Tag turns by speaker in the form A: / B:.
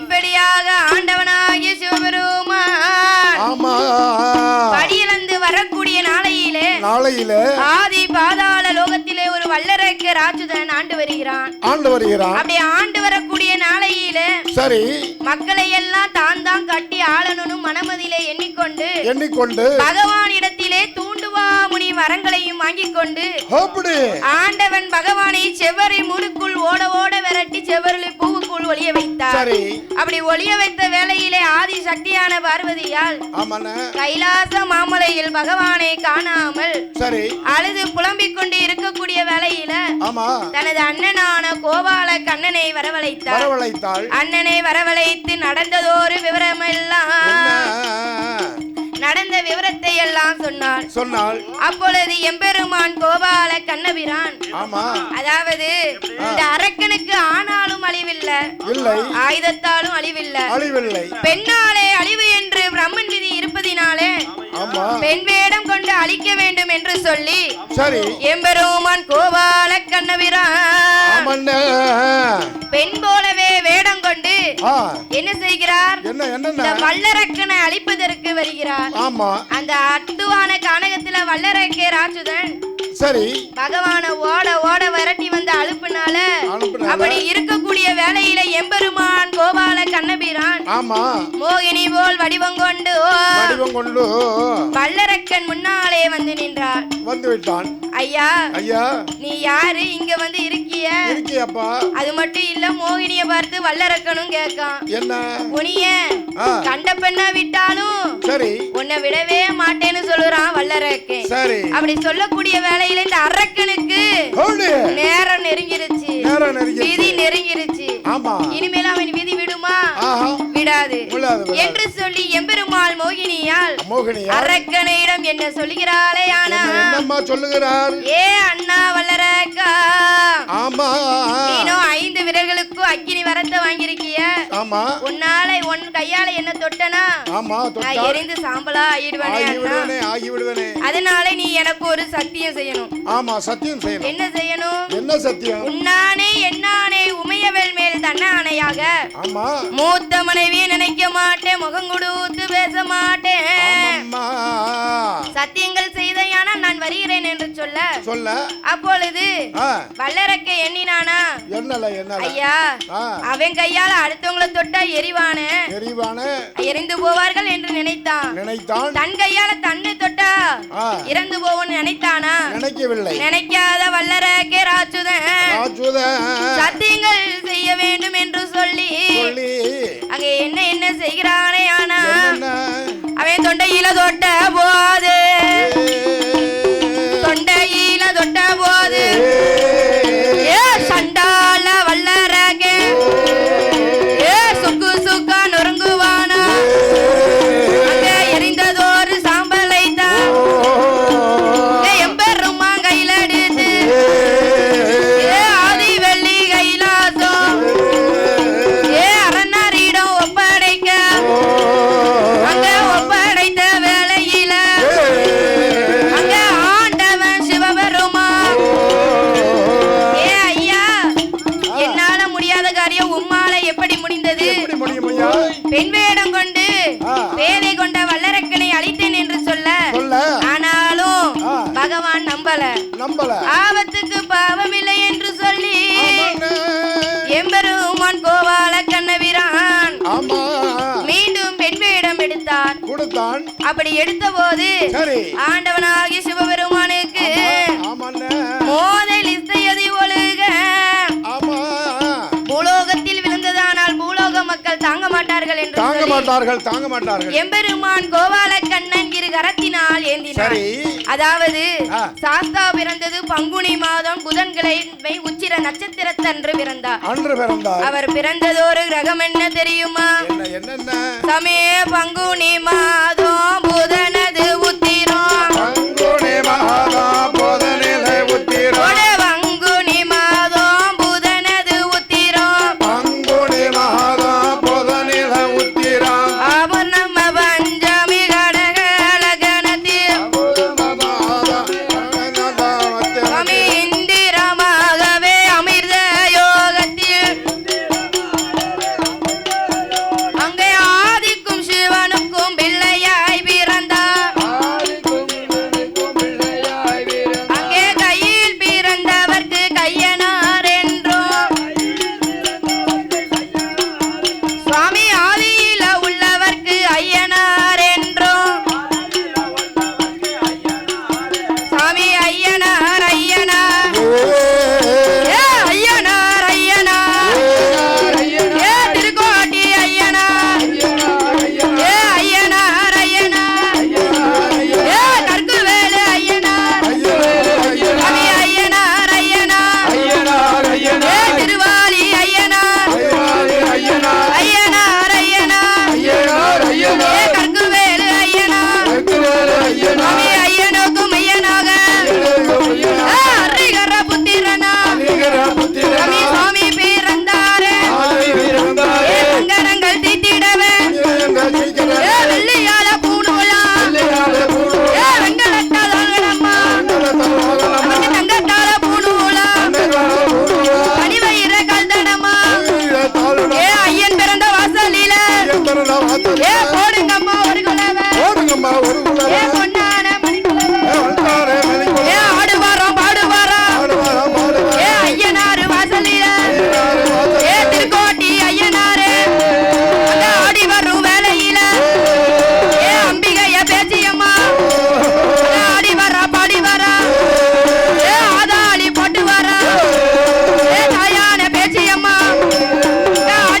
A: இப்படியாக ஆண்டவனாகிய சிவபெருமான். வரக்கூடிய நாளையிலே
B: நாளையில
A: ஆதி பாதாள லோகத்திலே ஒரு வல்லரக்க ராட்சதன் ஆண்டு வருகிறான்.
B: ஆண்டு வருகிறான்.
A: அப்படி ஆண்டு வரக்கூடிய நாளையிலே
B: சரி.
A: மக்களை எல்லாம் தான் தான் கட்டி ஆளணும்னு மனமதிலே எண்ணிக்கொண்டு
B: எண்ணிக்கொண்டு
A: பகவானிடத்திலே தூண்டுவா முனி வரங்களையும் வாங்கிக் கொண்டு
B: அப்படி
A: ஆண்டவன் பகவானை செவ்வரை முறுக்குள் ஓட ஓட விரட்டி செவ்வரில் பூவுக்குள் ஒளிய வைத்தார். அப்படி ஒளிய வைத்த வேளையிலே ஆதி சக்தியான பார்வதியால் கைலாச மாமலையில் பகவானை காணாமல் அழுது புலம்பிக் கொண்டு இருக்கக்கூடிய வேளையில தனது அண்ணனான கோபால கண்ணனை வரவழைத்தார். அண்ணனை வரவழைத்து நடந்ததொரு விவரமெல்லாம்
B: என்ன?
A: நடந்த விவரத்தை எல்லாம்
B: சொன்னாள்.
A: அப்பொழுது எம்பெருமான் கோபால கண்ணபிரான்.
B: ஆமா.
A: அதாவது இந்த அரக்கனுக்கு ஆனாலும் அழிவில்லை.
B: இல்லை.
A: ஆயுதத்தாலும் அழிவில்லை.
B: அழிவில்லை.
A: பெண்ணாலே அழிவு என்று பிரம்மன் விதி இருப்பதினாலே பெண் வேடம் கொண்டு அழிக்க வேண்டும் என்று சொல்லி
B: சரி.
A: எம்பெருமான் கோபால கண்ணபிரான். பெண் போலவே என்ன செய்கிறார்? இந்த வல்லரக்கனை அழிப்பதற்கு வருகிறார்.
B: ஆமா.
A: அந்த அத்துவான கானகத்துல வல்லரக்கே ராட்சுதன்.
B: சரி.
A: பகவான ஓட ஓட விரட்டி வந்த அழுப்புனால அப்படி இருக்கக்கூடிய வேளையில எம்பெருமான் கோபால கண்ணபிரான்
B: ஆமா.
A: மோகினி போல் வடிவம் கொண்டு
B: வடிவம் கொண்டு
A: வல்லரக்கன் முன்னாலே வந்து நின்றார்
B: வந்து விட்டான்.
A: ஐயா
B: ஐயா.
A: நீ யாரு? இங்க வந்து இருக்கிய?
B: இருக்கியப்பா
A: அது மட்டும் இல்ல மோகினிய பார்த்து வல்லரக்கனும் கேட்கான்.
B: என்ன?
A: உனிய கண்ட பெண்ணா விட்டாலும்
B: சரி.
A: உன்னை விடவே மாட்டேன்னு சொல்லுறான் வல்லரக்கன்.
B: சரி.
A: அப்படி சொல்லக்கூடிய வேளையில இந்த அரக்கனுக்கு நேரம் நெருங்கிருச்சு.
B: நேரம் நெருங்கி
A: விதி நெருங்கிருச்சு.
B: ஆமா.
A: இனிமேல் அவன் விதி விடுமா விடாது. என்று சொல்லி எம்பெருமாள் மோகினியால்
B: மோகினியா
A: அரக்கனிடம் என்ன சொல்லுகிறாளே ஆனா
B: என்ன- என்னம்மா சொல்லுகிறார்?
A: ஏ அண்ணா வல்லரக்கா
B: ஆமா.
A: நீனும் ஐந்து விரல்களுக்கும் அக்கினி வரத்த வாங்கியிருக்கிய.
B: ஆமா.
A: உன்னால உன் கையால என்ன தொட்டனா?
B: ஆமா
A: நான் எரிந்து சாம்பலா ஆயிடுவேனே
B: ஆகி
A: அண்ணா.
B: விடுவனே ஆகி விடுவனே
A: அதனால நீ எனக்கு ஒரு சத்தியம் செய்யணும்.
B: ஆமா சத்தியம் செய்யணும்.
A: என்ன செய்யணும்?
B: என்ன சத்தியம்?
A: உன்னானே என்னானே உமையவேல் மேல் தன்னானையாக
B: ஆமா.
A: மூத்த மனைவியை நினைக்க மாட்டேன் முகம் கொடுத்து பேச மாட்டேன். சத்தியங்கள் செய்தையானா நான் வருகிறேன் என்று சொல்ல.
B: சொல்ல.
A: அப்பொழுது வல்லரக்க எண்ணினானா? ஐயா அவன் கையால அடுத்தவங்கள தொட்டா எரிவான?
B: எரிவான?
A: எரிந்து போவார்கள் என்று நினைத்தான்.
B: நினைத்தான்.
A: தன் கையால தன்னை தொட்டா இறந்து போவோன்னு நினைத்தானா?
B: நினைக்கவில்லை.
A: நினைக்காத வல்லரக்கே ராச்சுதன்
B: ராஜுத
A: சத்தியங்கள் செய்ய வேண்டும் என்று சொல்லி. அங்க என்ன என்ன செய்கிறானே ஆனா அவன் தொண்டையில தொட்ட ஆபத்துக்கு பாவமில்லை என்று சொல்லி. எம்பெருமான் கோபால கண்ணபிரான்
B: ஆமா.
A: மீண்டும் பெண் வேடம் எடுத்தார்
B: கொடுத்தான்.
A: அப்படி எடுத்த போது ஆண்டவனாகிய சிவபெருமானுக்கு மக்கள் தாங்க மாட்டார்கள் என்று
B: தாங்க மாட்டார்கள் தாங்க மாட்டார்கள்.
A: எம்பெருமான் கோபால கண்ணன் இரு கரத்தினால் ஏந்தினார் அதாவது. சாஸ்தா பிறந்தது பங்குனி மாதம் புதன்கிழமை உச்சிர நட்சத்திரத்தன்று பிறந்தார்.
B: அன்று பிறந்தார்.
A: அவர் பிறந்ததொரு கிரகம் என்ன தெரியுமா?
B: என்ன என்னென்ன?
A: சமய பங்குனி மாதம் புத